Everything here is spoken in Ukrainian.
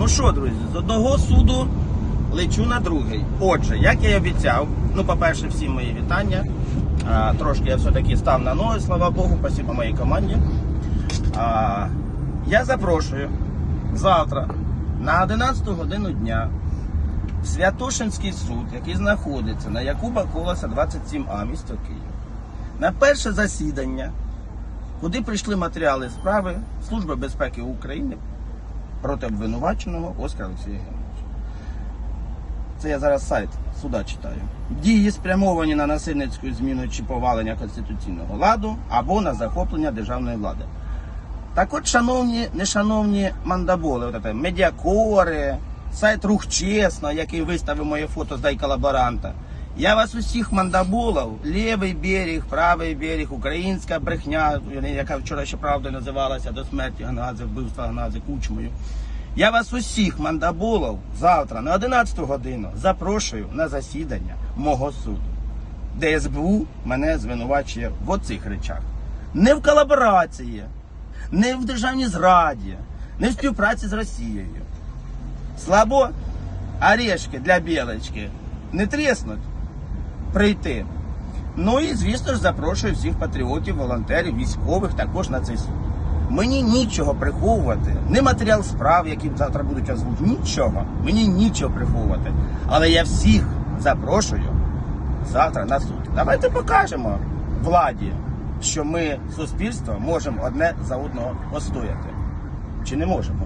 Ну що, друзі, з одного суду лечу на другий. Отже, як я й обіцяв, ну, по-перше, всі мої вітання. А, трошки я все-таки став на ноги, слава Богу, спасибо моїй команді. А, я запрошую завтра на 11 годину дня в Святошинський суд, який знаходиться на Якуба Колоса 27А, місто Київ, на перше засідання, куди прийшли матеріали справи Служби безпеки України проти обвинуваченого Оскара Олексія Євгеновича. Це я зараз сайт суда читаю. Дії спрямовані на насильницьку зміну чи повалення конституційного ладу або на захоплення державної влади. Так от, шановні, нешановні мандаболи, от медіакори, сайт Рух Чесно, який виставив моє фото з дай колаборанта. Я вас усіх мандаболів, лівий берег, правий берег, українська брехня, яка вчора ще правда називалася до смерті Ганази, вбивства Ганази кучмою. Я вас усіх мандаболів завтра на 11 годину запрошую на засідання мого суду, де СБУ мене звинувачує в оцих речах. Не в колаборації, не в державній зраді, не в співпраці з Росією. Слабо орешки для білочки не тріснуть прийти. Ну і звісно ж запрошую всіх патріотів, волонтерів, військових також на цей суд. Мені нічого приховувати, не матеріал справ, які завтра будуть озвучені, нічого. Мені нічого приховувати. Але я всіх запрошую завтра на суд. Давайте покажемо владі, що ми, суспільство, можемо одне за одного постояти. Чи не можемо?